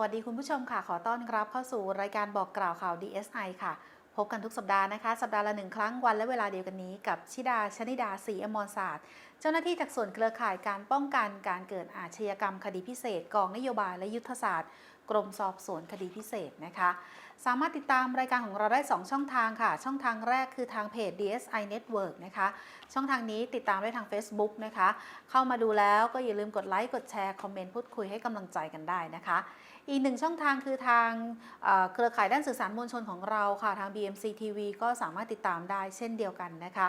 วัสดีคุณผู้ชมค่ะ ขอต้อนรับเข้าสู่รายการบอกกล่าวข่าว DSI ค่ะ พบกันทุกสัปดาห์นะคะ สัปดาห์ละหนึ่งครั้งวันและเวลาเดียวกันนี้กับชิดาชนิดาศรีอมรศาสตร์ เจ้าหน้าที่จากส่วนเครือข่ายการป้องกันการเกิดอาชญากรรมคดีพิเศษ กองนโยบายและยุทธศาสตร์ กรมสอบสวนคดีพิเศษนะคะ สามารถติดตามรายการของเราได้ 2 ช่องทางค่ะ ช่องทางแรกคือทางเพจ DSI Network นะคะ ช่องทางนี้ติดตามได้ทาง Facebook นะคะ เข้ามาดูแล้วก็อย่าลืมกดไลค์กดแชร์คอมเมนต์พูดคุยให้กำลังใจกันได้นะคะ อีกหนึ่งช่องทางคือทางเครือข่ายด้านสื่อสารมวลชนของเราค่ะ ทาง BMC TV ก็สามารถติดตามได้เช่นเดียวกันนะคะ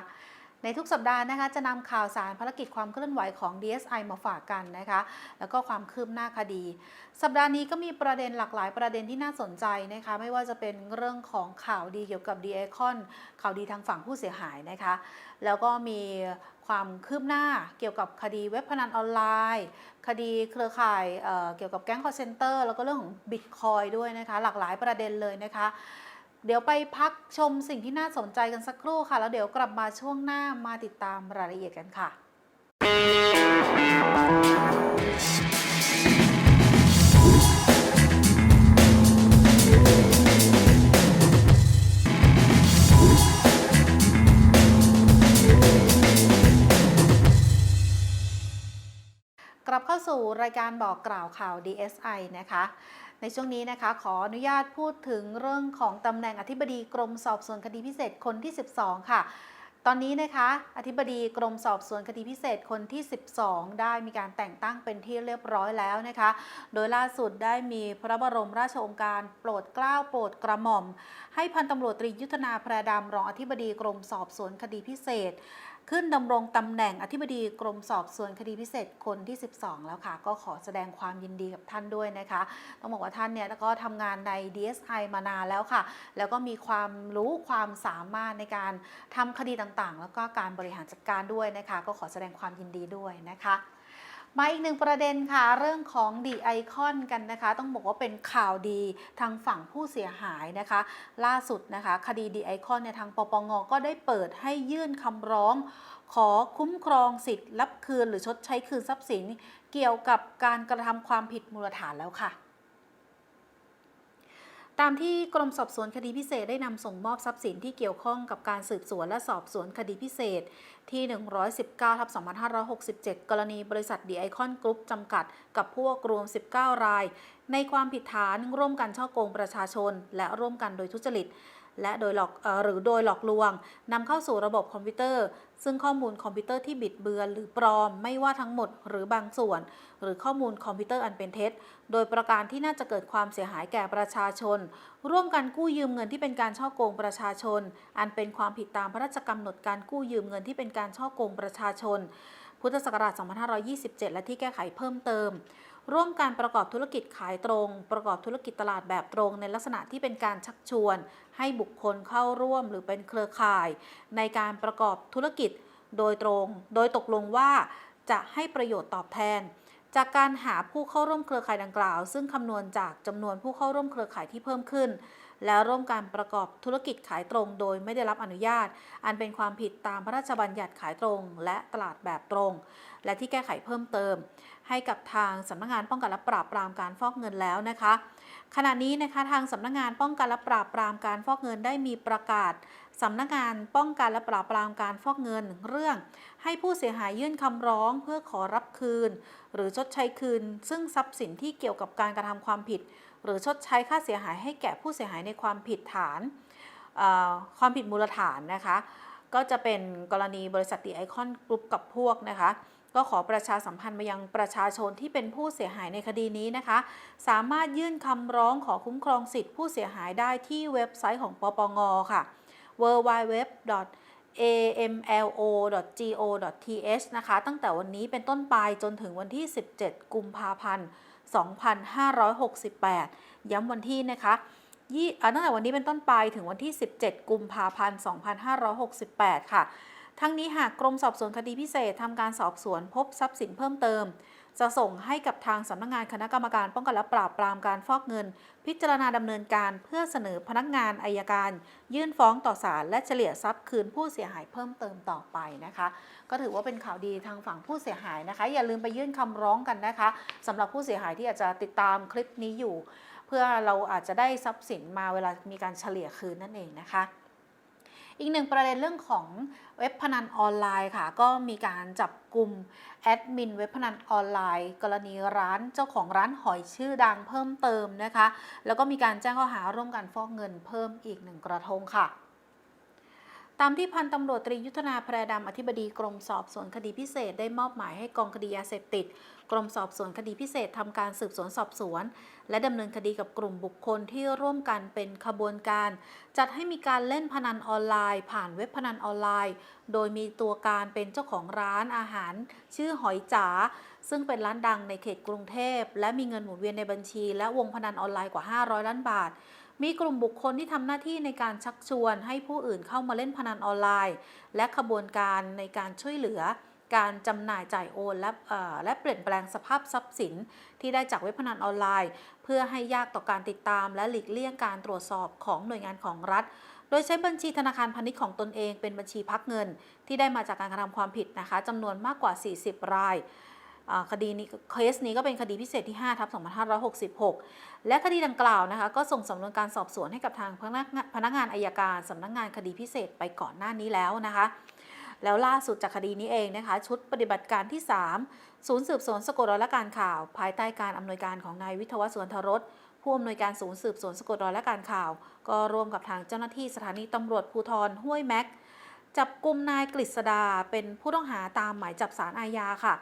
ในทุกสัปดาห์นะคะ จะนำข่าวสารภารกิจความเคลื่อนไหวของ DSI มาฝากกันนะคะ แล้วก็ความคืบหน้าคดี สัปดาห์นี้ก็มีประเด็นหลากหลายประเด็นที่น่าสนใจนะคะ ไม่ว่าจะเป็นเรื่องของข่าวดีเกี่ยวกับ d ีไอคอนข่าวดีทางฝั่งผู้เสียหายนะคะ แล้วก็มี ความคืบหน้าเกี่ยวกับคดีเว็บพนันออนไลน์ คดีเครือข่ายเเกี่ยวกับแก๊งคอร์เซนเตอร์แล้วก็เรื่องของบิตคอยด้วยนะคะ หลากหลายประเด็นเลยนะคะ เดี๋ยวไปพักชมสิ่งที่น่าสนใจกันสักครู่ค่ะ แล้วเดี๋ยวกลับมาช่วงหน้ามาติดตามรายละเอียดกันค่ะ กลับเข้าสู่รายการบอกกล่าวข่าว DSI นะคะ ในช่วงนี้นะคะขออนุญาตพูดถึงเรื่องของตำแหน่งอธิบดีกรมสอบสวนคดีพิเศษคนที่ 12 ค่ะ ตอนนี้นะคะ อธิบดีกรมสอบสวนคดีพิเศษคนที่ 12 ได้มีการแต่งตั้งเป็นที่เรียบร้อยแล้วนะคะ โดยล่าสุดได้มีพระบรมราชโองการโปรดเกล้าโปรดกระหม่อม ให้พันตำรวจตรียุทธนาแพรดำรองอธิบดีกรมสอบสวนคดีพิเศษ ขึ้นดำรงตำแหน่งอธิบดีกรมสอบสวนคดีพิเศษคนที่ 12 แล้วค่ะ ก็ขอแสดงความยินดีกับท่านด้วยนะคะ ต้องบอกว่าท่านเนี่ยก็ทำงานใน DSI มานานแล้วค่ะ แล้วก็มีความรู้ความสามารถในการทำคดีต่างๆ แล้วก็การบริหารจัดการด้วยนะคะ ก็ขอแสดงความยินดีด้วยนะคะ มาอีกหนึ่งประเด็นค่ะ เรื่องของดีไอคอนกันนะคะ ต้องบอกว่าเป็นข่าวดีทางฝั่งผู้เสียหายนะคะ ล่าสุดนะคะ คดีดีไอคอนเนี่ยทางปปงก็ได้เปิดให้ยื่นคำร้อง ขอคุ้มครองสิทธิ์รับคืนหรือชดใช้คืนทรัพย์สิน เกี่ยวกับการกระทำความผิดมูลฐานแล้วค่ะ ตามที่กรมสอบสวนคดีพิเศษได้นำส่งมอบทรัพย์สินที่เกี่ยวข้องกับการสืบสวนและสอบสวนคดีพิเศษที่ 119ทับ2567 กรณีบริษัทดีไอคอนกรุ๊ปจำกัด กับพวกรวม 19 ราย ในความผิดฐานร่วมกันช่อโกงประชาชน และร่วมกันโดยทุจริต และโดยหลอกอหรือโดยหลอกลวงนำเข้าสู่ระบบคอมพิวเตอร์ ซึ่งข้อมูลคอมพิวเตอร์ที่บิดเบือนหรือปลอมไม่ว่าทั้งหมดหรือบางส่วน หรือข้อมูลคอมพิวเตอร์อันเป็นเท็จ โดยประการที่น่าจะเกิดความเสียหายแก่ประชาชน ร่วมกันกู้ยืมเงินที่เป็นการช่อโกงประชาชน อันเป็นความผิดตามพระราชกำหนดการกู้ยืมเงินที่เป็นการช่อโกงประชาชน พุทธศักราช 2527 และที่แก้ไขเพิ่มเติมร่วมการประกอบธุรกิจขายตรง ประกอบธุรกิจตลาดแบบตรงในลักษณะที่เป็นการชักชวน ให้บุคคลเข้าร่วมหรือเป็นเครือข่าย ในการประกอบธุรกิจโดยตรง โดยตกลงว่าจะให้ประโยชน์ตอบแทน จากการหาผู้เข้าร่วมเครือข่ายดังกล่าว ซึ่งคำนวณจากจำนวนผู้เข้าร่วมเครือข่ายที่เพิ่มขึ้น และร่วมการประกอบธุรกิจขายตรง โดยไม่ได้รับอนุญาต อันเป็นความผิดตามพระราชบัญญัติขายตรง และตลาดแบบตรง และที่แก้ไขเพิ่มเติม ให้กับทางสำนักงานป้องกันและปราบปรามการฟอกเงินแล้วนะคะ ขณะนี้นะคะทางสำนักงานป้องกันและปราบปรามการฟอกเงินได้มีประกาศสำนักงานป้องกันและปราบปรามการฟอกเงินเรื่อง ให้ผู้เสียหายยื่นคำร้องเพื่อขอรับคืน หรือชดใช้คืน ซึ่งทรัพย์สินที่เกี่ยวกับการกระทำความผิด หรือชดใช้ค่าเสียหายให้แก่ผู้เสียหายในความผิดฐานความผิดมูลฐานนะคะก็จะเป็นกรณีบริษัทดีไอคอนกรุ๊ปกับพวกนะคะ ก็ขอประชาสัมพันธ์มายังประชาชนที่เป็นผู้เสียหายในคดีนี้นะคะ สามารถยื่นคำร้องขอคุ้มครองสิทธิผู้เสียหายได้ที่เว็บไซต์ของปปงค่ะ www amlo.go.th นะคะ ตั้งแต่วันนี้เป็นต้นไปจนถึงวันที่ 17 กุมภาพันธ์ 2568 ย้ำวันที่นะคะตั้งแต่วันนี้เป็นต้นไปถึงวันที่ 17 กุมภาพันธ์ 2568 ค่ะ ทั้งนี้หากกรมสอบสวนคดีพิเศษทำการสอบสวนพบทรัพย์สินเพิ่มเติม จะส่งให้กับทางสำนักงานคณะกรรมการป้องกันและปราบปรามการฟอกเงิน พิจารณาดำเนินการเพื่อเสนอพนักงานอายการ ยื่นฟ้องต่อศาลและเฉลี่ยทรัพย์คืนผู้เสียหายเพิ่มเติมต่อไปนะคะ ก็ถือว่าเป็นข่าวดีทางฝั่งผู้เสียหายนะคะ อย่าลืมไปยื่นคำร้องกันนะคะสำหรับผู้เสียหายที่อาจจะติดตามคลิปนี้อยู่ เพื่อเราอาจจะได้ทรัพย์สินมาเวลามีการเฉลี่ยคืนนั่นเองนะคะ อีกหนึ่งประเด็นเรื่องของเว็บพนันออนไลน์ค่ะ ก็มีการจับกลุ่มแอดมินเว็บพนันออนไลน์ กรณีร้านเจ้าของร้านหอยชื่อดังเพิ่มเติมนะคะ แล้วก็มีการแจ้งข้อหาร่วมกันฟอกเงินเพิ่มอีกหนึ่งกระทงค่ะ ตามที่พันตำรวจตรียุทธนาแพรดำอธิบดีกรมสอบสวนคดีพิเศษได้มอบหมายให้กองคดียาเสพติด กรมสอบสวนคดีพิเศษทำการสืบสวนสอบสวน และดำเนินคดีกับกลุ่มบุคคลที่ร่วมกันเป็นขบวนการ จัดให้มีการเล่นพนันออนไลน์ ผ่านเว็บพนันออนไลน์ โดยมีตัวการเป็นเจ้าของร้านอาหาร ชื่อหอยจ๋าซึ่งเป็นร้านดังในเขตกรุงเทพ และมีเงินหมุนเวียนในบัญชี และวงพนันออนไลน์กว่า 500 ล้านบาท มีกลุ่มบุคคลที่ทำหน้าที่ในการชักชวนให้ผู้อื่นเข้ามาเล่นพนันออนไลน์ และขบวนการในการช่วยเหลือการจำหน่ายจ่ายโอนและเอ่อและเปลี่ยนแปลงสภาพทรัพย์สิน ที่ได้จากเว็บพนันออนไลน์ เพื่อให้ยากต่อการติดตาม และหลีกเลี่ยงการตรวจสอบของหน่วยงานของรัฐ โดยใช้บัญชีธนาคารพาณิชย์ของตนเองเป็นบัญชีพักเงิน ที่ได้มาจากการกระทำความผิดนะคะจำนวนมากกว่า 40 รายอ่า คดีนี้เคสนี้ก็เป็นคดีพิเศษที่5ทับ2566 และคดีดังกล่าวนะคะ ก็ส่งสำนวนการสอบสวนให้กับทางพนักงานพนักงานอายการสำนักงานคดีพิเศษไปก่อนหน้านี้แล้วนะคะแล้วล่าสุดจากคดีนี้เองนะคะ ชุดปฏิบัติการที่ 3 ศูนย์สืบสวนสะกดรอยและการข่าว ภายใต้การอำนวยการของนายวิทวัฒน์สวนทรสผู้อำนวยการศูนย์สืบสวนสะกดรอยและการข่าว ก็ร่วมกับทางเจ้าหน้าที่สถานีตำรวจภูธรห้วยแม็ก จับกลุ่มนายกฤษดาเป็นผู้ต้องหาตามหมายจับสารอาญาค่ะ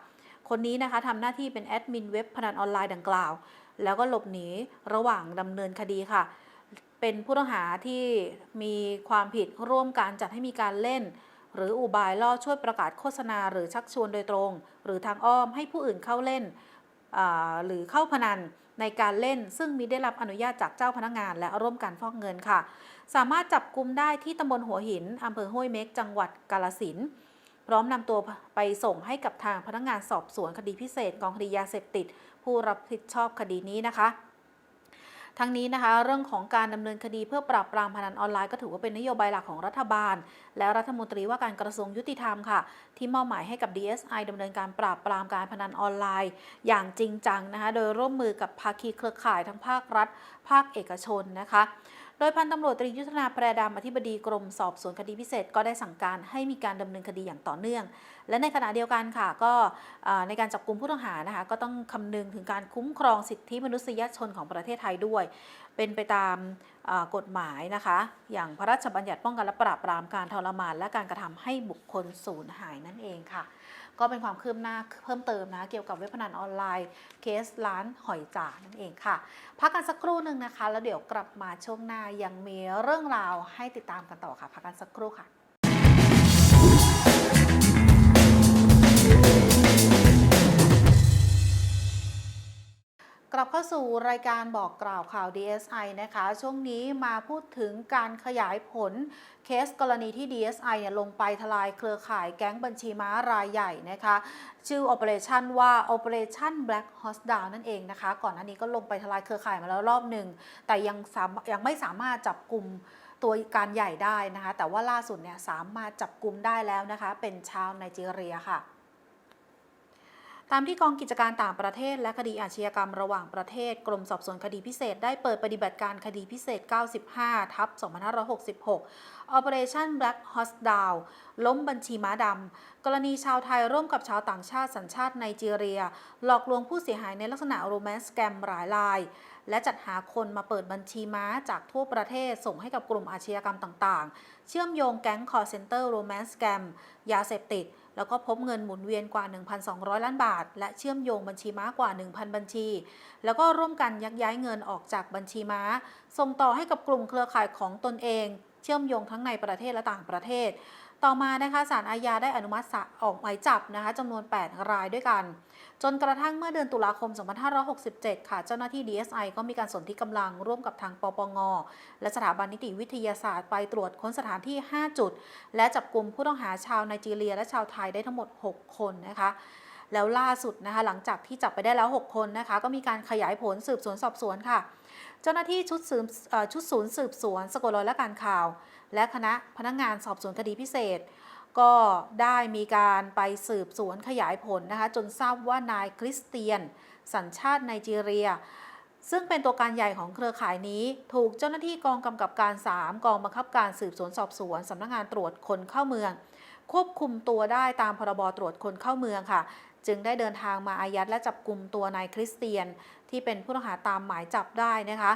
คนนี้นะคะทำหน้าที่เป็นแอดมินเว็บพนันออนไลน์ดังกล่าว แล้วก็หลบหนีระหว่างดำเนินคดีค่ะ เป็นผู้ต้องหาที่มีความผิดร่วมการจัดให้มีการเล่น หรืออุบายล่อช่วยประกาศโฆษณา หรือชักชวนโดยตรง หรือทางอ้อมให้ผู้อื่นเข้าเล่นหรือเข้าพนันในการเล่น ซึ่งมีได้รับอนุญาตจากเจ้าพนักงาน และร่วมกันฟอกเงินค่ะ สามารถจับกลุมได้ที่ตำบลหัวหินอำเภอห้วยเม็กจังหวัดกาลสินธุ์ พร้อมนำตัวไปส่งให้กับทางพนักงานสอบสวนคดีพิเศษกองคดียาเสพติด ผู้รับผิดชอบคดีนี้นะคะทั้งนี้นะคะเรื่องของการดำเนินคดีเพื่อปราบปรามพนันออนไลน์ก็ถือว่าเป็นนโยบายหลักของรัฐบาล และรัฐมนตรีว่าการกระทรวงยุติธรรมค่ะ ที่มอบหมายให้กับ DSI ดำเนินการปราบปรามการพนันออนไลน์ อย่างจริงจังนะคะโดยร่วมมือกับภาคีเครือข่ายทั้งภาครัฐ ภาคเอกชนนะคะ โดยพันตำรวจตรียุทธนาแปรดำอธิบดีกรมสอบสวนคดีพิเศษ ก็ได้สั่งการให้มีการดำเนินคดีอย่างต่อเนื่อง และในขณะเดียวกันค่ะก็ในการจับกลุ่มผู้ต้องหานะคะก็ต้องคำนึงถึงการคุ้มครองสิทธิมนุษยชนของประเทศไทยด้วย เป็นไปตามกฎหมายนะคะ อย่างพระราชบัญญัติป้องกันและปราบปรามการทรมาน และการกระทำให้บุคคลสูญหายนั่นเองค่ะ ก็เป็นความคืบหน้าเพิ่มเติมนะ เกี่ยวกับเว็บพนันออนไลน์ เคสร้านหอยจ่านั่นเองค่ะ พักกันสักครู่หนึ่งนะคะ แล้วเดี๋ยวกลับมาช่วงหน้ายังมีเรื่องราวให้ติดตามกันต่อค่ะพักกันสักครู่ค่ะ กลับเข้าสู่รายการบอกกล่าวข่าว DSI นะคะ ช่วงนี้มาพูดถึงการขยายผลเคสกรณีที่ DSI เนี่ยลงไปทลายเครือข่ายแก๊งบัญชีม้ารายใหญ่นะคะ ชื่อ Operation ว่า Operation Black Horse Down นั่นเองนะคะ ก่อนหน้านี้ก็ลงไปทลายเครือข่ายมาแล้วรอบหนึ่ง แต่ยังสามยังไม่สามารถจับกลุ่มตัวการใหญ่ได้นะคะ แต่ว่าล่าสุดเนี่ยสามารถจับกลุ่มได้แล้วนะคะ เป็นชาวไนจีเรียค่ะ ตามที่กองกิจการต่างประเทศและคดีอาชญากรรมระหว่างประเทศกรมสอบสวนคดีพิเศษ ได้เปิดปฏิบัติการคดีพิเศษ 95 ทับ 2566 Operation Black Horse Down ล้มบัญชีม้าดำ กรณีชาวไทยร่วมกับชาวต่างชาติสัญชาติไนจีเรีย หลอกลวงผู้เสียหายในลักษณะโรแมนต์แกมหลายราย และจัดหาคนมาเปิดบัญชีม้าจากทั่วประเทศส่งให้กับกลุ่มอาชญากรรมต่าง ๆ เชื่อมโยงแก๊งคอร์เซนเตอร์โรแมนต์แกมยาเสพติด แล้วก็พบเงินหมุนเวียนกว่า 1,200 ล้านบาท และเชื่อมโยงบัญชีม้ากว่า 1,000 บัญชี แล้วก็ร่วมกันยักย้ายเงินออกจากบัญชีม้า ส่งต่อให้กับกลุ่มเครือข่ายของตนเอง เชื่อมโยงทั้งในประเทศและต่างประเทศ ต่อมานะคะศาลอาญาได้อนุมัติออกหมายจับนะคะจำนวน 8 รายด้วยกัน จนกระทั่งเมื่อเดือนตุลาคม 2567 ค่ะเจ้าหน้าที่ DSI ก็มีการสนธิกำลังร่วมกับทางปปง และสถาบันนิติวิทยาศาสตร์ไปตรวจค้นสถานที่ 5 จุด และจับกลุ่มผู้ต้องหาชาวไนจีเรียและชาวไทยได้ทั้งหมด 6 คนนะคะ แล้วล่าสุดนะคะ หลังจากที่จับไปได้แล้ว 6 คนนะคะ ก็มีการขยายผลสืบสวนสอบสวนค่ะ เจ้าหน้าที่ชุดสืบชุดศูนย์สืบสวน สกลรอยและการข่าว และคณะพนักงานสอบสวนคดีพิเศษ ก็ได้มีการไปสืบสวนขยายผลนะคะ จนทราบว่านายคริสเตียน สัญชาติไนจีเรียซึ่งเป็นตัวการใหญ่ของเครือข่ายนี้ ถูกเจ้าหน้าที่กองกำกับการ 3 กองบังคับการสืบสวนสอบสวนสำนักงานตรวจคนเข้าเมือง ควบคุมตัวได้ตามพรบตรวจคนเข้าเมืองค่ะ จึงได้เดินทางมาอายัดและจับกลุ่มตัวนายคริสเตียน ที่เป็นผู้ต้องหาตามหมายจับได้นะคะ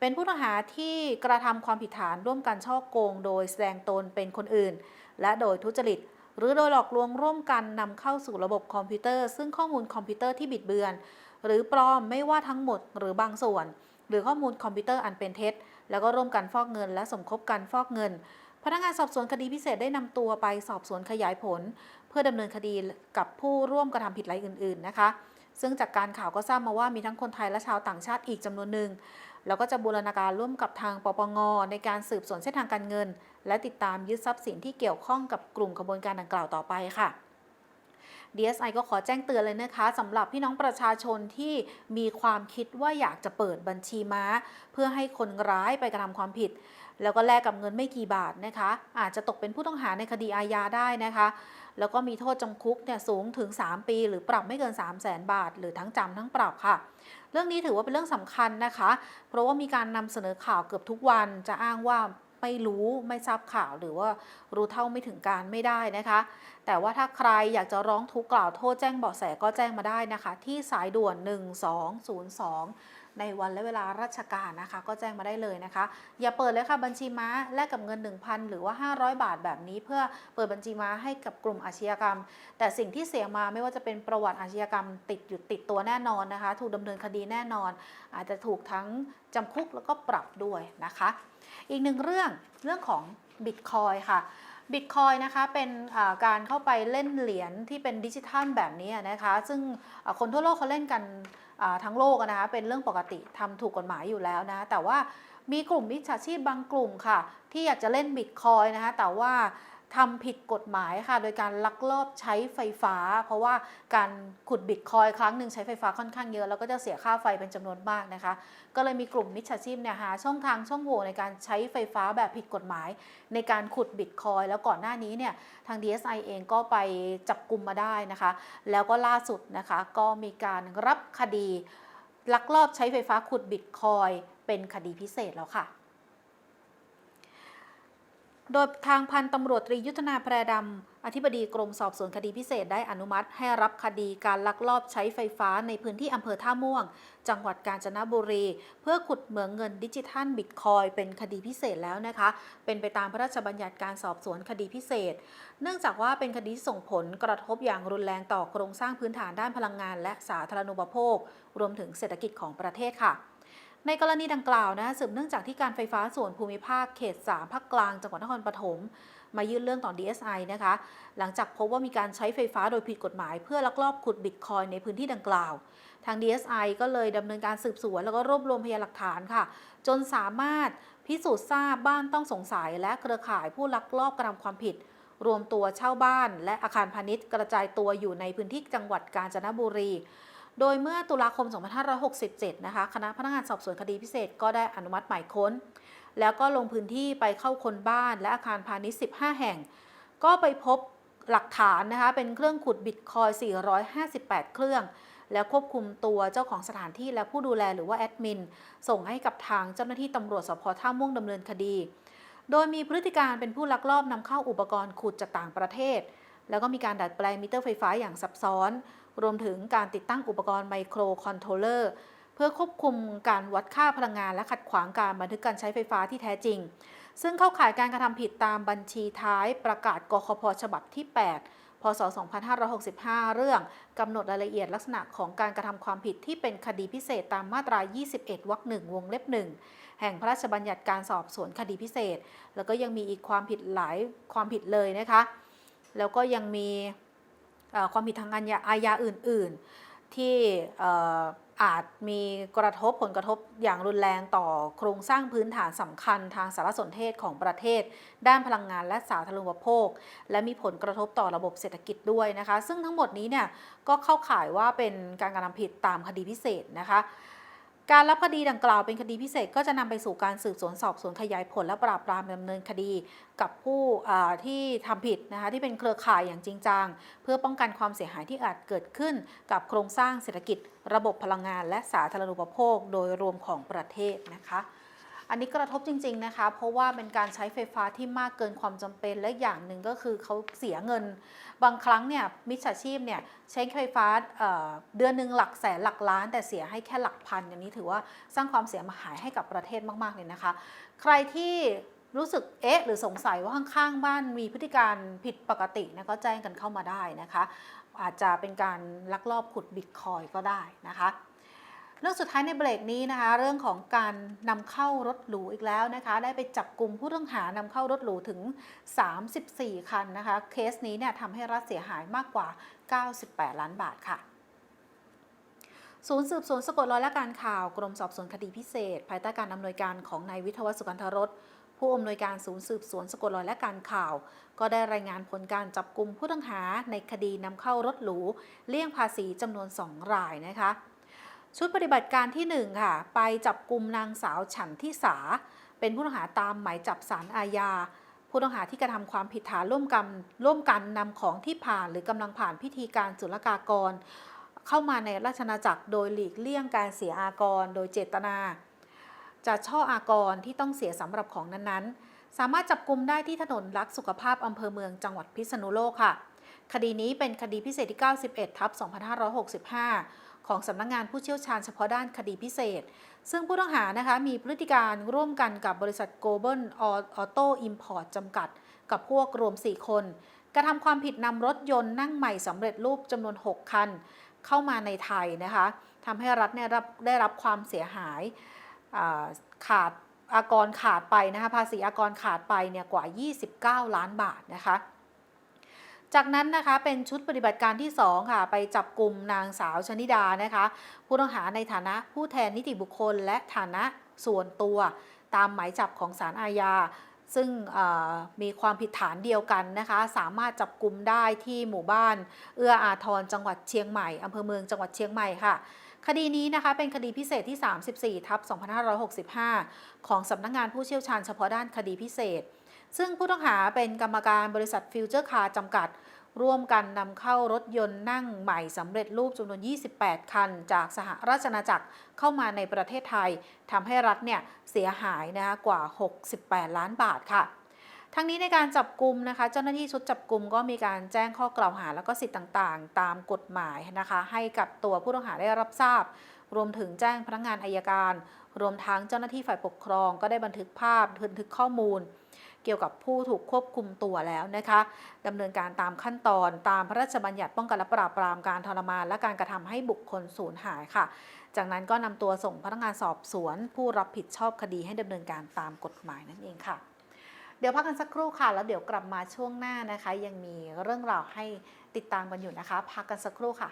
เป็นผู้ต้องหาที่กระทำความผิดฐานร่วมกันช่อโกง โดยแสดงตนเป็นคนอื่น และโดยทุจริต หรือโดยหลอกลวงร่วมกันนำเข้าสู่ระบบคอมพิวเตอร์ ซึ่งข้อมูลคอมพิวเตอร์ที่บิดเบือน หรือปลอมไม่ว่าทั้งหมดหรือบางส่วน หรือข้อมูลคอมพิวเตอร์อันเป็นเท็จ แล้วก็ร่วมกันฟอกเงิน และสมคบกันฟอกเงินพนักงานสอบสวนคดีพิเศษได้นำตัวไปสอบสวนขยายผล พื่อดำเนินคดีกับผู้ร่วมกระทำผิดรายอื่น ๆ นะคะ ซึ่งจากการข่าวก็ทราบมาว่ามีทั้งคนไทยและชาวต่างชาติอีกจำนวนหนึ่ง แล้วก็จะบูรณาการร่วมกับทางปปงในการสืบสวนเส้นทางการเงิน และติดตามยึดทรัพย์สินที่เกี่ยวข้องกับกลุ่มขบวนการดังกล่าวต่อไปค่ะ DSI ก็ขอแจ้งเตือนเลยนะคะสำหรับพี่น้องประชาชนที่มีความคิดว่าอยากจะเปิดบัญชีม้า เพื่อให้คนร้ายไปกระทำความผิด แล้วก็แลกกับเงินไม่กี่บาทนะคะ อาจจะตกเป็นผู้ต้องหาในคดีอาญาได้นะคะ แล้วก็มีโทษจำคุกเนี่ยสูงถึง 3 ปี หรือปรับไม่เกิน 3 0 0แสนบาท หรือทั้งจำทั้งปรับค่ะ เรื่องนี้ถือว่าเป็นเรื่องสำคัญนะคะ เพราะว่ามีการนำเสนอข่าวเกือบทุกวันจะอ้างว่าไม่รู้ไม่ทราบข่าวหรือว่ารู้เท่าไม่ถึงการไม่ได้นะคะ แต่ว่าถ้าใครอยากจะร้องทุกข์กล่าวโทษแจ้งเบาะแสก็แจ้งมาได้นะคะ ที่สายด่วน 1202 ในวันและเวลาราชการนะคะ ก็แจ้งมาได้เลยนะคะ อย่าเปิดเลยค่ะบัญชีม้าแลกกับเงิน 1,000 หรือว่า 500 บาทแบบนี้ เพื่อเปิดบัญชีม้าให้กับกลุ่มอาชญากรรม แต่สิ่งที่เสียมาไม่ว่าจะเป็นประวัติอาชญากรรม ติดอยู่ติดตัวแน่นอนนะคะ ถูกดำเนินคดีแน่นอน อาจจะถูกทั้งจำคุกแล้วก็ปรับด้วยนะคะ อีกหนึ่งเรื่องเรื่องของบิตคอยค่ะบิตคอยนะคะเป็นการเข้าไปเล่นเหรียญที่เป็นดิจิทัลแบบนี้นะคะ ซึ่งคนทั่วโลกเขาเล่นกัน ทั้งโลกนะคะเป็นเรื่องปกติทำถูกกฎหมายอยู่แล้วนะแต่ว่ามีกลุ่มมิจฉาชีพบางกลุ่มค่ะ ที่อยากจะเล่นบิตคอยนะคะแต่ว่า ทำผิดกฎหมายค่ะ โดยการลักลอบใช้ไฟฟ้า เพราะว่าการขุดบิตคอยครั้งหนึ่งใช้ไฟฟ้าค่อนข้างเยอะ แล้วก็จะเสียค่าไฟเป็นจำนวนมากนะคะ ก็เลยมีกลุ่มมิจฉาชีพเนี่ยหาช่องทางช่องโหว่ในการใช้ไฟฟ้าแบบผิดกฎหมาย ในการขุดบิตคอยแล้วก่อนหน้านี้เนี่ยทาง DSI เองก็ไปจับกลุ่มมาได้นะคะ แล้วก็ล่าสุดนะคะก็มีการรับคดี ลักลอบใช้ไฟฟ้าขุดบิตคอยเป็นคดีพิเศษแล้วค่ะ โดยทางพันตำรวจตรียุทธนาแพรดำ อธิบดีกรมสอบสวนคดีพิเศษได้อนุมัติให้รับคดีการลักลอบใช้ไฟฟ้าในพื้นที่อำเภอท่าม่วง จังหวัดกาญจนบุรี เพื่อขุดเหมืองเงินดิจิทัลบิตคอยเป็นคดีพิเศษแล้วนะคะ เป็นไปตามพระราชบัญญัติการสอบสวนคดีพิเศษ เนื่องจากว่าเป็นคดีส่งผลกระทบอย่างรุนแรงต่อโครงสร้างพื้นฐานด้านพลังงาน และสาธารณูปโภค รวมถึงเศรษฐกิจของประเทศค่ะ ในกรณีดังกล่าวนะสืบเนื่องจากที่การไฟฟ้าส่วนภูมิภาคเขต 3 ภาคกลางจังหวัดนครปฐมมายื่นเรื่องต่อ DSI นะคะ หลังจากพบว่ามีการใช้ไฟฟ้าโดยผิดกฎหมาย เพื่อลักลอบขุดบิตคอยในพื้นที่ดังกล่าว ทาง DSI ก็เลยดำเนินการสืบสวน แล้วก็รวบรวมพยานหลักฐานค่ะ จนสามารถพิสูจน์ทราบบ้านต้องสงสัย และเครือข่ายผู้ลักลอบกระทำความผิด รวมตัวเช่าบ้าน และอาคารพาณิชย์กระจายตัวอยู่ในพื้นที่จังหวัดกาญจนบุรี โดยเมื่อตุลาคม 2567 นะคะ คณะพนักงานสอบสวนคดีพิเศษก็ได้อนุมัติหมายค้น แล้วก็ลงพื้นที่ไปเข้าคนบ้านและอาคารพาณิชย์ 15 แห่ง ก็ไปพบหลักฐานนะคะ เป็นเครื่องขุดบิตคอย 458 เครื่อง แล้วควบคุมตัวเจ้าของสถานที่และผู้ดูแลหรือว่าแอดมิน ส่งให้กับทางเจ้าหน้าที่ตำรวจสพท่าม่วงดำเนินคดี โดยมีพฤติการเป็นผู้ลักลอบนำเข้าอุปกรณ์ขุดจากต่างประเทศ แล้วก็มีการดัดแปลงมิเตอร์ไฟฟ้าอย่างซับซ้อน รวมถึงการติดตั้งอุปกรณ์ไมโครคอนโทรลเลอร์เพื่อควบคุมการวัดค่าพลังงานและขัดขวางการบันทึกการใช้ไฟฟ้าที่แท้จริง ซึ่งเข้าข่ายการกระทำผิดตามบัญชีท้ายประกาศกคพฉบับที่ 8 พศ 2565 เรื่องกำหนดรายละเอียดลักษณะของการกระทำความผิดที่เป็นคดีพิเศษตามมาตรา 21 วรรคหนึ่งวงเล็บหนึ่งแห่งพระราชบัญญัติการสอบสวนคดีพิเศษ แล้วก็ยังมีอีกความผิดหลายความผิดเลยนะคะ แล้วก็ยังมี ความผิดทางอาญาอาญาอื่น ๆ ที่เอ่ออาจมีกระทบผลกระทบอย่างรุนแรงต่อโครงสร้างพื้นฐานสำคัญทางสารสนเทศของประเทศ ด้านพลังงานและสาธารณูปโภค และมีผลกระทบต่อระบบเศรษฐกิจด้วยนะคะ ซึ่งทั้งหมดนี้เนี่ยก็เข้าข่ายว่าเป็นการกระทำผิดตามคดีพิเศษนะคะ การรับคดีดังกล่าวเป็นคดีพิเศษก็จะนำไปสู่การสืบสวนสอบสวนขยายผลและปราบปรามดำเนินคดีกับผู้ที่ทำผิดนะคะที่เป็นเครือข่ายอย่างจริงจังเพื่อป้องกันความเสียหายที่อาจเกิดขึ้นกับโครงสร้างเศรษฐกิจ ระบบพลังงาน และสาธารณูปโภค โดยรวมของประเทศนะคะ อันนี้กระทบจริง ๆนะคะ เพราะว่าเป็นการใช้ไฟฟ้าที่มากเกินความจำเป็นและอย่างหนึ่งก็คือเขาเสียเงิน บางครั้งเนี่ยมิจฉาชีพเนี่ยใช้ไฟฟ้าเเดือนหนึ่งหลักแสนหลักล้าน แต่เสียให้แค่หลักพันอย่างนี้ถือว่าสร้างความเสียหายให้กับประเทศมากๆเลยนะคะ ใครที่รู้สึกเอ๊ะหรือสงสัยว่าข้างๆบ้านมีพฤติการผิดปกตินะก็แจ้งกันเข้ามาได้นะคะ อาจจะเป็นการลักลอบขุดบิตคอยก็ได้นะคะ เรื่องสุดท้ายในเบรกนี้นะคะ เรื่องของการนำเข้ารถหรูอีกแล้วนะคะ ได้ไปจับกลุ่มผู้ต้องหานำเข้ารถหรูถึง 34 คันนะคะ เคสนี้เนี่ยทำให้รัฐเสียหายมากกว่า 98 ล้านบาทค่ะศูนย์สืบสวนสะกดรอยและการข่าวกรมสอบสวนคดีพิเศษ ภายใต้การอำนวยการของนายวิทวัฒสุกันทรสผู้อำนวยการศูนย์สืบสวนสะกดรอยและการข่าว ก็ได้รายงานผลการจับกลุ่มผู้ต้องหาในคดีนำเข้ารถหรูเลี่ยงภาษีจำนวน 2 รายนะคะ ชุดปฏิบัติการที่ 1 ค่ะ ไปจับกลุ่มนางสาวฉันทิสา เป็นผู้ต้องหาตามหมายจับสารอาญา ผู้ต้องหาที่กระทำความผิดฐานร่วมกันร่วมกันนำของที่ผ่านหรือกำลังผ่านพิธีการศุลกากร เข้ามาในราชอาณาจักรโดยหลีกเลี่ยงการเสียอากร โดยเจตนา จะช่ออากรที่ต้องเสียสำหรับของนั้นๆ สามารถจับกลุ่มได้ที่ถนนรักสุขภาพอำเภอเมืองจังหวัดพิษณุโลกค่ะ คดีนี้เป็นคดีพิเศษที่ 91ทับ2565 ของสำนักงงานผู้เชี่ยวชาญเฉพาะด้านคดีพิเศษ ซึ่งผู้ต้องหานะคะมีพฤติการร่วมกันกับบริษัท Global Auto Import จำกัด กับพวกรวม 4 คน กระทำความผิดนำรถยนต์นั่งใหม่สำเร็จรูปจำนวน 6 คัน เข้ามาในไทยนะคะทำให้รัฐเนี่ยรับได้รับความเสียหายาขาดอากรขาดไปนะคะภาษีอากรขาดไปเนี่ยกว่า 29 ล้านบาทนะคะ จากนั้นนะคะเป็นชุดปฏิบัติการที่ 2 ค่ะ ไปจับกลุ่มนางสาวชนิดานะคะ ผู้ต้องหาในฐานะผู้แทนนิติบุคคล และฐานะส่วนตัว ตามหมายจับของศาลอาญา ซึ่งมีความผิดฐานเดียวกันนะคะ สามารถจับกลุ่มได้ที่หมู่บ้าน เอื้ออาทรจังหวัดเชียงใหม่อำเภอเมืองจังหวัดเชียงใหม่ค่ะคดีนี้นะคะเป็นคดีพิเศษที่ 34ทับ2565 ของสำนักงงานผู้เชี่ยวชาญเฉพาะด้านคดีพิเศษ ซึ่งผู้ต้องหาเป็นกรรมการบริษัทฟิวเจอร์คาร์จำกัด ร่วมกันนำเข้ารถยนต์นั่งใหม่สำเร็จรูปจำนวน 28 คัน จากสหราชอาณาจักรเข้ามาในประเทศไทยทำให้รัฐเนี่ยเสียหายนะคะกว่า 68 ล้านบาทค่ะทั้งนี้ในการจับกลุ่มนะคะ เจ้าหน้าที่ชุดจับกลุ่มก็มีการแจ้งข้อกล่าวหาแล้วก็สิทธิ์ต่างๆ ตามกฎหมายนะคะ ให้กับตัวผู้ต้องหาได้รับทราบ รวมถึงแจ้งพนักงานอายการ รวมทั้งเจ้าหน้าที่ฝ่ายปกครอง ก็ได้บันทึกภาพบันทึกข้อมูล เกี่ยวกับผู้ถูกควบคุมตัวแล้วนะคะดำเนินการตามขั้นตอนตามพระราชบัญญัติป้องกันและปราบปรามการทรมาน และการกระทำให้บุคคลสูญหายค่ะ จากนั้นก็นำตัวส่งพนักงานสอบสวน ผู้รับผิดชอบคดีให้ดำเนินการตามกฎหมายนั่นเองค่ะเดี๋ยวพักกันสักครู่ค่ะ แล้วเดี๋ยวกลับมาช่วงหน้านะคะ ยังมีเรื่องราวให้ติดตามกันอยู่นะคะ พักกันสักครู่ค่ะ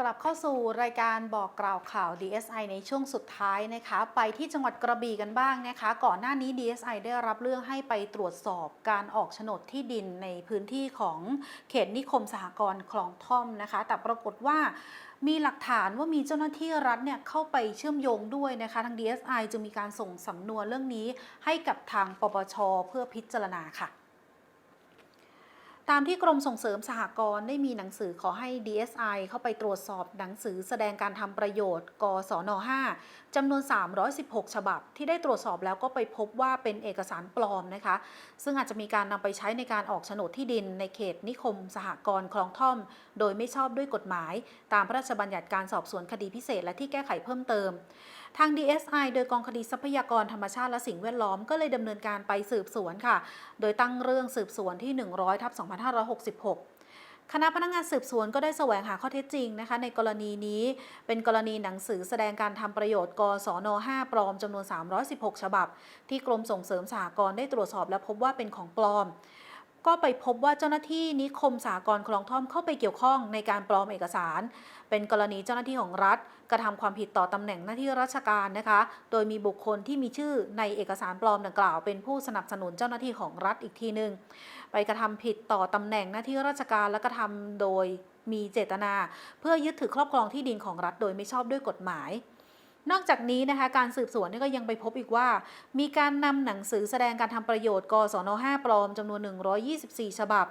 กลับเข้าสู่รายการบอกกล่าวข่าว DSI ในช่วงสุดท้ายนะคะ ไปที่จังหวัดกระบี่กันบ้างนะคะ ก่อนหน้านี้ DSI ได้รับเรื่องให้ไปตรวจสอบการออกโฉนดที่ดินในพื้นที่ของเขตนิคมสหกรณ์คลองท่อมนะคะ แต่ปรากฏว่ามีหลักฐานว่ามีเจ้าหน้าที่รัฐเนี่ยเข้าไปเชื่อมโยงด้วยนะคะทาง DSI จึงมีการส่งสำนวนเรื่องนี้ให้กับทางปปชเพื่อพิจารณาค่ะ ตามที่กรมส่งเสริมสหกรณ์ได้มีหนังสือขอให้ DSI เข้าไปตรวจสอบหนังสือแสดงการทำประโยชน์กศน5จำนวน 316 ฉบับ ที่ได้ตรวจสอบแล้วก็ไปพบว่าเป็นเอกสารปลอมนะคะ ซึ่งอาจจะมีการนำไปใช้ในการออกโฉนดที่ดินในเขตนิคม สหกรณ์คลองท่อม โดยไม่ชอบด้วยกฎหมาย ตามพระราชบัญญัติการสอบสวนคดีพิเศษและที่แก้ไขเพิ่มเติม ทาง DSI โดยกองคดีทรัพยากรธรรมชาติและสิ่งแวดล้อมก็เลยดำเนินการไปสืบสวนค่ะ โดยตั้งเรื่องสืบสวนที่ 100ทับ2566คณะพนักงานสืบสวนก็ได้แสวงหาข้อเท็จจริงนะคะ ในกรณีนี้เป็นกรณีหนังสือแสดงการทำประโยชน์กศน5ปลอมจำนวน 316 ฉบับ ที่กรมส่งเสริมสหกรณ์ได้ตรวจสอบและพบว่าเป็นของปลอม ก็ไปพบว่าเจ้าหน้าที่นิคมสหกรณ์คลองท่อมเข้าไปเกี่ยวข้องในการปลอมเอกสาร เป็นกรณีเจ้าหน้าที่ของรัฐ กระทำความผิดต่อตำแหน่งหน้าที่ราชการนะคะ โดยมีบุคคลที่มีชื่อในเอกสารปลอมดังกล่าว เป็นผู้สนับสนุนเจ้าหน้าที่ของรัฐอีกทีหนึ่งไปกระทำผิดต่อตำแหน่งหน้าที่ราชการและกระทำโดยมีเจตนา เพื่อยึดถือครอบครองที่ดินของรัฐโดยไม่ชอบด้วยกฎหมาย นอกจากนี้นะคะการสืบสวนก็ยังไปพบอีกว่า มีการนำหนังสือแสดงการทำประโยชน์กศน5ปลอมจำนวน 124 ฉบับ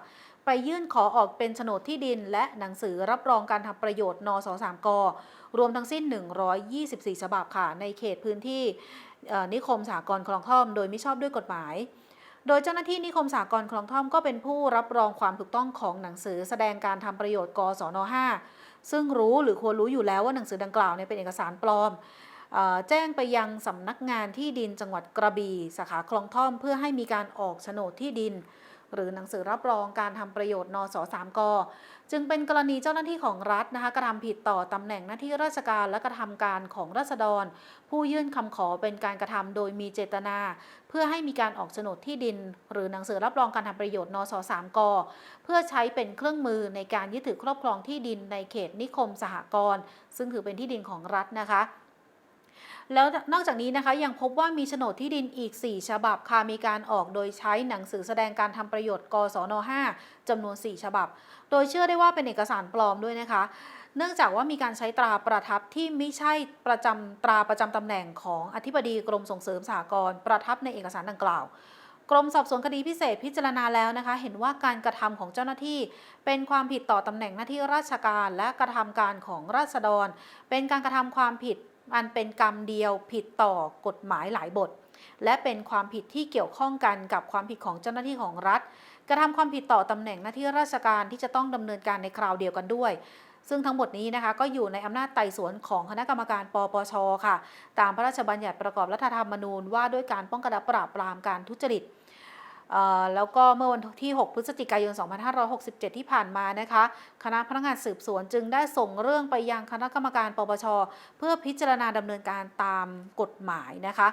ไปยื่นขอออกเป็นโฉนดที่ดิน และหนังสือรับรองการทำประโยชน์นส3ก รวมทั้งสิ้น 124 ฉบับค่ะ ในเขตพื้นที่นิคมสากลคลองท่อม โดยไม่ชอบด้วยกฎหมาย โดยเจ้าหน้าที่นิคมสากลคลองท่อมก็เป็นผู้รับรองความถูกต้องของหนังสือแสดงการทำประโยชน์กศน5ซึ่งรู้หรือควรรู้อยู่แล้วว่าหนังสือดังกล่าวเนี่ยเป็นเอกสารปลอมแจ้งไปยังสำนักงานที่ดินจังหวัดกระบี่สาขาคลองท่อม เพื่อให้มีการออกโฉนดที่ดิน หรือหนังสือรับรองการทำประโยชน์นสสามกจึงเป็นกรณีเจ้าหน้าที่ของรัฐนะคะกระทำผิดต่อตำแหน่งหน้าที่ราชการและกระทำการของราษฎร ผู้ยื่นคำขอเป็นการกระทำโดยมีเจตนา เพื่อให้มีการออกโฉนดที่ดิน หรือหนังสือรับรองการทำประโยชน์นสสามกเพื่อใช้เป็นเครื่องมือในการยึดถือครอบครองที่ดินในเขตนิคมสหกรณ์ซึ่งถือเป็นที่ดินของรัฐนะคะ แล้วนอกจากนี้นะคะยังพบว่ามีโฉนดที่ดินอีก 4 ฉบับค่ะมีการออกโดยใช้หนังสือแสดงการทำประโยชน์ กศน5จำนวน 4 ฉบับ โดยเชื่อได้ว่าเป็นเอกสารปลอมด้วยนะคะเนื่องจากว่ามีการใช้ตราประทับที่ไม่ใช่ประจำตราประจำตำแหน่งของอธิบดีกรมส่งเสริมสหกรณ์ประทับในเอกสารดังกล่าว กรมสอบสวนคดีพิเศษพิจารณาแล้วนะคะ เห็นว่าการกระทำของเจ้าหน้าที่ เป็นความผิดต่อตำแหน่งหน้าที่ราชการ และกระทำการของราษฎร เป็นการกระทำความผิด อันเป็นกรรมเดียวผิดต่อกฎหมายหลายบท และเป็นความผิดที่เกี่ยวข้องกันกับความผิดของเจ้าหน้าที่ของรัฐ กระทำความผิดต่อตำแหน่งหน้าที่ราชการที่จะต้องดำเนินการในคราวเดียวกันด้วยซึ่งทั้งหมดนี้นะคะก็อยู่ในอำนาจไต่สวนของคณะกรรมการปปชค่ะ ตามพระราชบัญญัติประกอบรัฐธรรมนูญว่าด้วยการป้องกันและปราบปรามการทุจริต แล้วก็เมื่อวันที่ 6 พฤศจิกายน 2567 ที่ผ่านมานะคะ คณะพนักงานสืบสวนจึงได้ส่งเรื่องไปยังคณะกรรมการปปช เพื่อพิจารณาดำเนินการตามกฎหมายนะคะ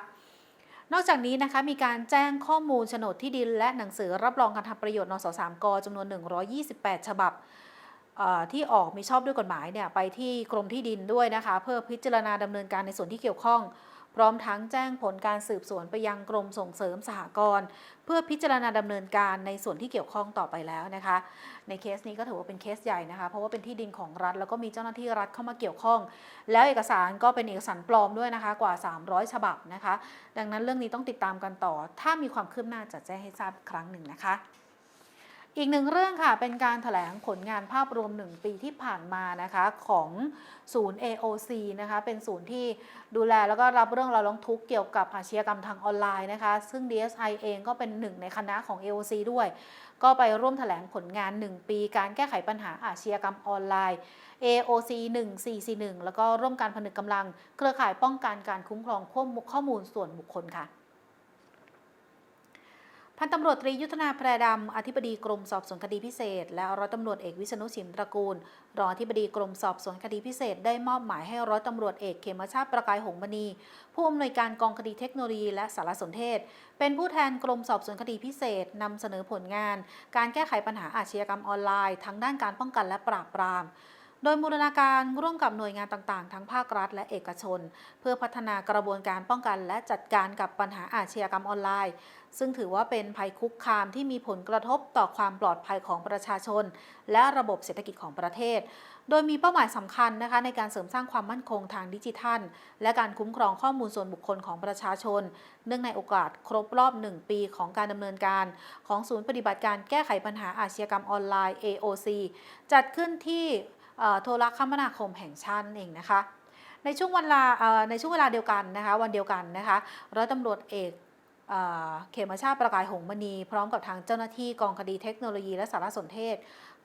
นอกจากนี้นะคะมีการแจ้งข้อมูลโฉนดที่ดิน และหนังสือรับรองการทำประโยชน์นสสามกจำนวน 128 ฉบับที่ออกมีชอบด้วยกฎหมายเนี่ยไปที่กรมที่ดินด้วยนะคะ เพื่อพิจารณาดำเนินการในส่วนที่เกี่ยวข้อง พร้อมทั้งแจ้งผลการสืบสวนไปยังกรมส่งเสริมสหกรณ์เพื่อพิจารณาดำเนินการในส่วนที่เกี่ยวข้องต่อไปแล้วนะคะ ในเคสนี้ก็ถือว่าเป็นเคสใหญ่นะคะ เพราะว่าเป็นที่ดินของรัฐ แล้วก็มีเจ้าหน้าที่รัฐเข้ามาเกี่ยวข้อง แล้วเอกสารก็เป็นเอกสารปลอมด้วยนะคะกว่า 300 ฉบับนะคะ ดังนั้นเรื่องนี้ต้องติดตามกันต่อ ถ้ามีความคืบหน้าจะแจ้งให้ทราบครั้งหนึ่งนะคะ อีกหนึ่งเรื่องค่ะเป็นการถแถลงผลงานภาพรวม 1 ปีที่ผ่านมานะคะของศูนย์ AOC นะคะเป็นศูนย์ที่ดูแลแล้วก็รับเรื่องราวร้องทุกข์เกี่ยวกับอาชญากรรมทางออนไลน์นะคะซึ่ง DSI เองก็เป็นหนึ่งในคณะของ AOC ด้วย ก็ไปร่วมถแถลงผลงาน 1 ปี การแก้ไขปัญหาอาชญากรรมออนไลน์ AOC 1441 แล้วก็ร่วมการผนึกกำลัง เครือข่ายป้องกันการคุ้มครองข้อมูลส่วนบุคคลค่ะ พันตำรวจตรียุทธนาแพรดำอธิบดีกรมสอบสวนคดีพิเศษ และร้อยตำรวจเอกวิษณุชิมตระกูล รองอธิบดีกรมสอบสวนคดีพิเศษ ได้มอบหมายให้ร้อยตำรวจเอกเขมชาติประกายหงมณี ผู้อำนวยการกองคดีเทคโนโลยีและสารสนเทศ เป็นผู้แทนกรมสอบสวนคดีพิเศษนำเสนอผลงาน การแก้ไขปัญหาอาชญากรรมออนไลน์ทั้งด้านการป้องกันและปราบปราม โดยบูรณาการร่วมกับหน่วยงานต่างๆ ทั้งภาครัฐและเอกชน เพื่อพัฒนากระบวนการป้องกันและจัดการกับปัญหาอาชญากรรมออนไลน์ ซึ่งถือว่าเป็นภัยคุกคามที่มีผลกระทบต่อความปลอดภัยของประชาชน และระบบเศรษฐกิจของประเทศ โดยมีเป้าหมายสำคัญนะคะในการเสริมสร้างความมั่นคงทางดิจิทัล และการคุ้มครองข้อมูลส่วนบุคคลของประชาชน เนื่องในโอกาสครบรอบ 1 ปีของการดำเนินการ ของศูนย์ปฏิบัติการแก้ไขปัญหาอาชญากรรมออนไลน์ AOC จัดขึ้นที่ โทรคมนาคมแห่งชาตินั่นเองนะคะ ในช่วงเวลาในช่วงเวลาเดียวกันนะคะ วันเดียวกันนะคะร้อยตำรวจเอกเขมชาติประกายหงมณี พร้อมกับทางเจ้าหน้าที่กองคดีเทคโนโลยีและสารสนเทศ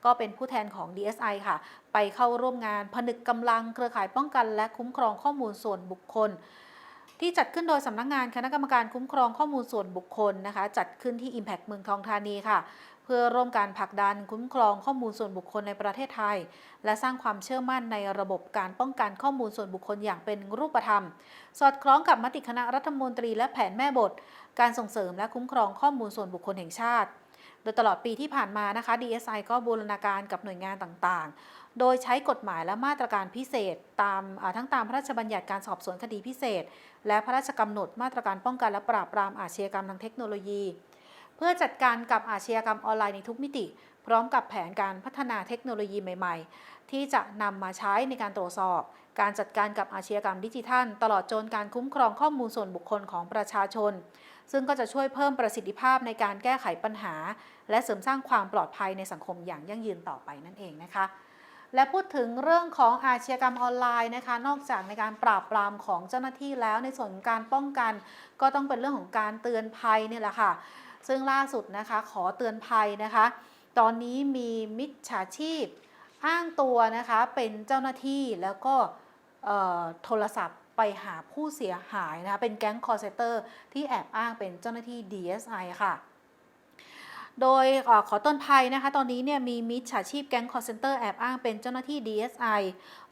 ก็เป็นผู้แทนของ DSI ค่ะ ไปเข้าร่วมงานผนึกกำลังเครือข่ายป้องกัน และคุ้มครองข้อมูลส่วนบุคคล ที่จัดขึ้นโดยสำนักงานคณะกรรมการคุ้มครองข้อมูลส่วนบุคคลนะคะ จัดขึ้นที่ Impact เมืองทองธานีค่ะ พื่อร่วมการผลักดันคุ้มครองข้อมูลส่วนบุคคลในประเทศไทย และสร้างความเชื่อมั่นในระบบการป้องกันข้อมูลส่วนบุคคลอย่างเป็นรูปธรรม สอดคล้องกับมติคณะรัฐมนตรีและแผนแม่บท การส่งเสริมและคุ้มครองข้อมูลส่วนบุคคลแห่งชาติ โดยตลอดปีที่ผ่านมานะคะ DSI ก็บูรณาการกับหน่วยงานต่างๆ โดยใช้กฎหมายและมาตรการพิเศษ ตามทั้งตามพระราชบัญญัติการสอบสวนคดีพิเศษ และพระราชกำหนดมาตรการป้องกันและปราบปรามอาชญากรรมทางเทคโนโลยี เพื่อจัดการกับอาชญากรรมออนไลน์ในทุกมิติ พร้อมกับแผนการพัฒนาเทคโนโลยีใหม่ ๆ ที่จะนำมาใช้ในการตรวจสอบ การจัดการกับอาชญากรรมดิจิทัล ตลอดจนการคุ้มครองข้อมูลส่วนบุคคลของประชาชน ซึ่งก็จะช่วยเพิ่มประสิทธิภาพในการแก้ไขปัญหา และเสริมสร้างความปลอดภัยในสังคมอย่างยั่งยืนต่อไปนั่นเองนะคะ และพูดถึงเรื่องของอาชญากรรมออนไลน์นะคะ นอกจากในการปราบปรามของเจ้าหน้าที่แล้วในส่วนการป้องกัน ก็ต้องเป็นเรื่องของการเตือนภัยเนี่ยแหละค่ะ ซึ่งล่าสุดนะคะขอเตือนภัยนะคะ ตอนนี้มีมิจฉาชีพ อ้างตัวนะคะเป็นเจ้าหน้าที่แล้วก็โทรศัพท์ไปหาผู้เสียหายนะคะเป็นแก๊งคอร์เซเตอร์ที่แอบอ้างเป็นเจ้าหน้าที่ DSI ค่ะ โดยอขอต้นภัยนะคะ ตอนนี้เนี่ยมีมิจฉาชีพแก๊งคอร์เซนเตอร์แอบอ้างเป็นเจ้าหน้าที่ DSI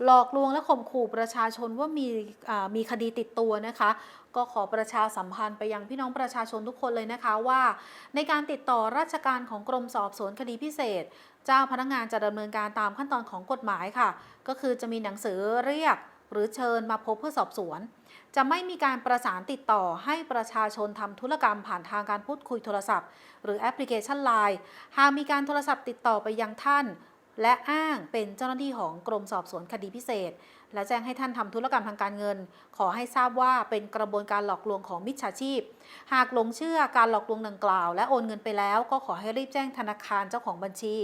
หลอกลวงและข่มขู่ประชาชนว่ามีมีคดีติดตัวนะคะ ก็ขอประชาสัมพันธ์ไปยังพี่น้องประชาชนทุกคนเลยนะคะว่า ในการติดต่อราชการของกรมสอบสวนคดีพิเศษ เจ้าพนักงานจะดำเนินการตามขั้นตอนของกฎหมายค่ะ ก็คือจะมีหนังสือเรียกหรือเชิญมาพบเพื่อสอบสวน จะไม่มีการประสานติดต่อให้ประชาชนทำธุรกรรมผ่านทางการพูดคุยโทรศัพท์ หรือแอปพลิเคชัน Line หากมีการโทรศัพท์ติดต่อไปยังท่าน และอ้างเป็นเจ้าหน้าที่ของกรมสอบสวนคดีพิเศษ และแจ้งให้ท่านทำธุรกรรมทางการเงิน ขอให้ทราบว่าเป็นกระบวนการหลอกลวงของมิจฉาชีพ หากหลงเชื่อการหลอกลวงดังกล่าว และโอนเงินไปแล้วก็ขอให้รีบแจ้งธนาคารเจ้าของบัญชี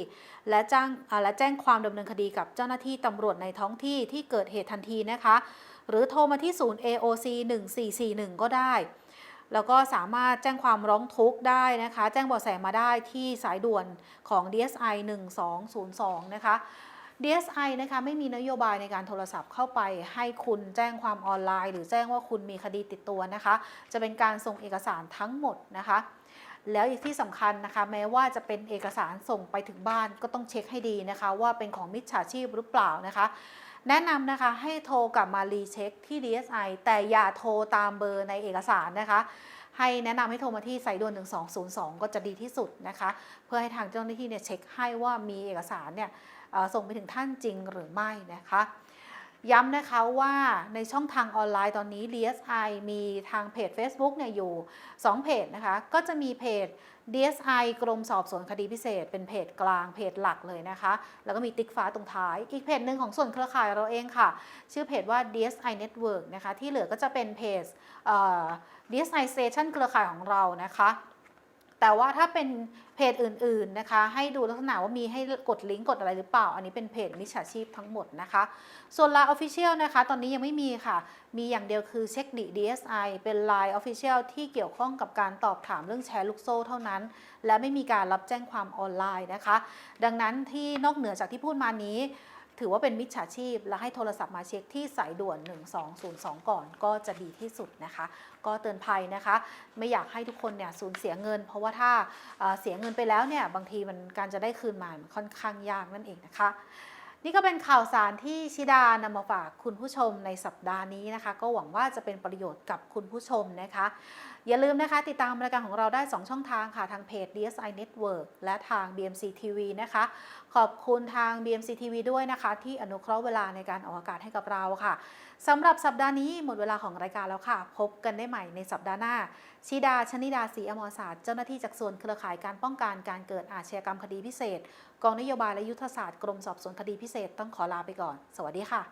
และแจ้งและแจ้งความดำเนินคดีกับเจ้าหน้าที่ตำรวจในท้องที่ที่เกิดเหตุทันทีนะคะ หรือโทรมาที่ศูนย์ AOC 1441 ก็ได้ แล้วก็สามารถแจ้งความร้องทุกข์ได้นะคะ แจ้งเบาะแสมาได้ที่สายด่วนของ DSI 1202 นะคะ DSI นะคะไม่มีนโยบายในการโทรศัพท์เข้าไป ให้คุณแจ้งความออนไลน์ หรือแจ้งว่าคุณมีคดีติดตัวนะคะ จะเป็นการส่งเอกสารทั้งหมดนะคะ แล้วอีกที่สำคัญนะคะ แม้ว่าจะเป็นเอกสารส่งไปถึงบ้านก็ต้องเช็คให้ดีนะคะ ว่าเป็นของมิจฉาชีพหรือเปล่านะคะ แนะนำนะคะให้โทรกลับมารีเช็คที่ DSI แต่อย่าโทรตามเบอร์ในเอกสารนะคะ ให้แนะนำให้โทรมาที่สายด่วน 1202 ก็จะดีที่สุดนะคะ เพื่อให้ทางเจ้าหน้าที่เนี่ยเช็คให้ว่ามีเอกสารเนี่ยส่งไปถึงท่านจริงหรือไม่นะคะ ย้ำนะคะว่าในช่องทางออนไลน์ตอนนี้ DSI มีทางเพจ Facebook เนี่ยอยู่ 2 เพจนะคะ ก็จะมีเพจ DSI กรมสอบสวนคดีพิเศษ เป็นเพจกลางเพจหลักเลยนะคะ แล้วก็มีติ๊กฟ้าตรงท้าย อีกเพจหนึ่งของส่วนเครือข่ายเราเองค่ะ ชื่อเพจว่า DSI Network นะคะ ที่เหลือก็จะเป็นเพจเอ่อ DSI Station เครือข่ายของเรานะคะ แต่ว่าถ้าเป็นเพจอื่นๆนะคะ ให้ดูลักษณะว่ามีให้กดลิงก์กดอะไรหรือเปล่า อันนี้เป็นเพจมิจฉาชีพทั้งหมดนะคะ ส่วน Line Official นะคะ ตอนนี้ยังไม่มีค่ะ มีอย่างเดียวคือเช็คดิ DSI เป็น Line Official ที่เกี่ยวข้องกับการตอบถามเรื่องแชร์ลูกโซ่เท่านั้น และไม่มีการรับแจ้งความออนไลน์นะคะ ดังนั้นที่นอกเหนือจากที่พูดมานี้ ถือว่าเป็นมิจฉาชีพ และให้โทรศัพท์มาเช็คที่สายด่วน 1202 ก่อนก็จะดีที่สุดนะคะ ก็เตือนภัยนะคะ ไม่อยากให้ทุกคนเนี่ยสูญเสียเงิน เพราะว่าถ้าเสียเงินไปแล้วเนี่ยบางทีมันการจะได้คืนมามันค่อนข้างยากนั่นเองนะคะนี่ก็เป็นข่าวสารที่ชิดานำมาฝากคุณผู้ชมในสัปดาห์นี้นะคะ ก็หวังว่าจะเป็นประโยชน์กับคุณผู้ชมนะคะ อย่าลืมนะคะ ติดตามรายการของเราได้ 2 ช่องทางค่ะ ทางเพจ DSI Network และทาง BMC TV นะคะ ขอบคุณทาง BMC TV ด้วยนะคะ ที่อนุเคราะห์เวลาในการออกอากาศให้กับเราค่ะสำหรับสัปดาห์นี้หมดเวลาของรายการแล้วค่ะ พบกันได้ใหม่ในสัปดาห์หน้า ชิดาชนิดาศรีอมรศาสตร์เจ้าหน้าที่จากส่วนเครือข่ายการป้องกันการเกิดอาชญากรรมคดีพิเศษ กองนโยบายและยุทธศาสตร์กรมสอบสวนคดีพิเศษต้องขอลาไปก่อน สวัสดีค่ะ